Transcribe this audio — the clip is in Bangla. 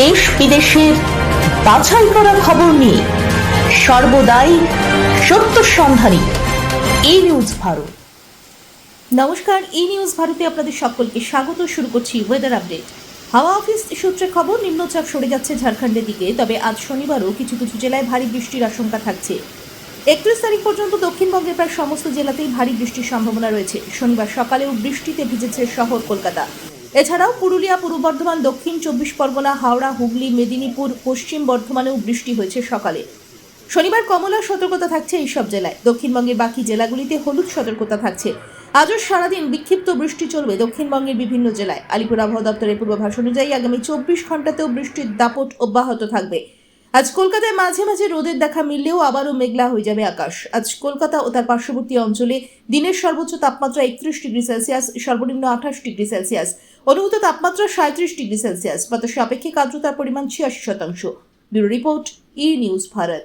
দেশ বিদেশের বাছাই করা খবর নিয়ে সর্বদাই সত্য সন্ধানী এই নিউজ ভারত। নমস্কার ই নিউজ ভারতে আপনাদের সকলকে স্বাগত। শুরু করছি ওয়েদার আপডেট হাওয়া অফিস সূত্রে খবর, নিম্নচাপ সরে যাচ্ছে ঝাড়খণ্ডের দিকে, তবে আজ শনিবারও কিছু কিছু জেলায় ভারী বৃষ্টির আশঙ্কা থাকছে। একত্রিশ তারিখ পর্যন্ত দক্ষিণবঙ্গের প্রায় সমস্ত জেলাতেই ভারী বৃষ্টির সম্ভাবনা রয়েছে। শনিবার সকালেও বৃষ্টিতে ভিজেছে শহর কলকাতা। এছাড়াও পুরুলিয়া, পূর্ব বর্ধমান, দক্ষিণ চব্বিশ পরগনা, হাওড়া, হুগলি, মেদিনীপুর, পশ্চিম বর্ধমানেও বৃষ্টি হয়েছে সকালে। শনিবার কমলা সতর্কতা থাকছে এইসব জেলায়। দক্ষিণবঙ্গের বাকি জেলাগুলিতে হলুদ সতর্কতা থাকছে। আজও সারাদিন বিক্ষিপ্ত বৃষ্টি চলবে দক্ষিণবঙ্গের বিভিন্ন জেলায়। আলিপুর আবহাওয়া দপ্তরের পূর্বাভাস অনুযায়ী আগামী চব্বিশ ঘন্টাতেও বৃষ্টির দাপট অব্যাহত থাকবে। আজ কলকাতায় মাঝে মাঝে রোদের দেখা মিললেও আবারও মেঘলা হয়ে যাবে আকাশ। আজ কলকাতা ও তার পার্শ্ববর্তী অঞ্চলে দিনের সর্বোচ্চ তাপমাত্রা একত্রিশ ডিগ্রি সেলসিয়াস, সর্বনিম্ন আঠাশ ডিগ্রি সেলসিয়াস অনুভূত তাপমাত্রা সাঁত্রিশ ডিগ্রি সেলসিয়াস। বাতাসে আপেক্ষিক আর্দ্রতার পরিমাণ ছিয়াশি শতাংশ। Bureau report, E news Bharat.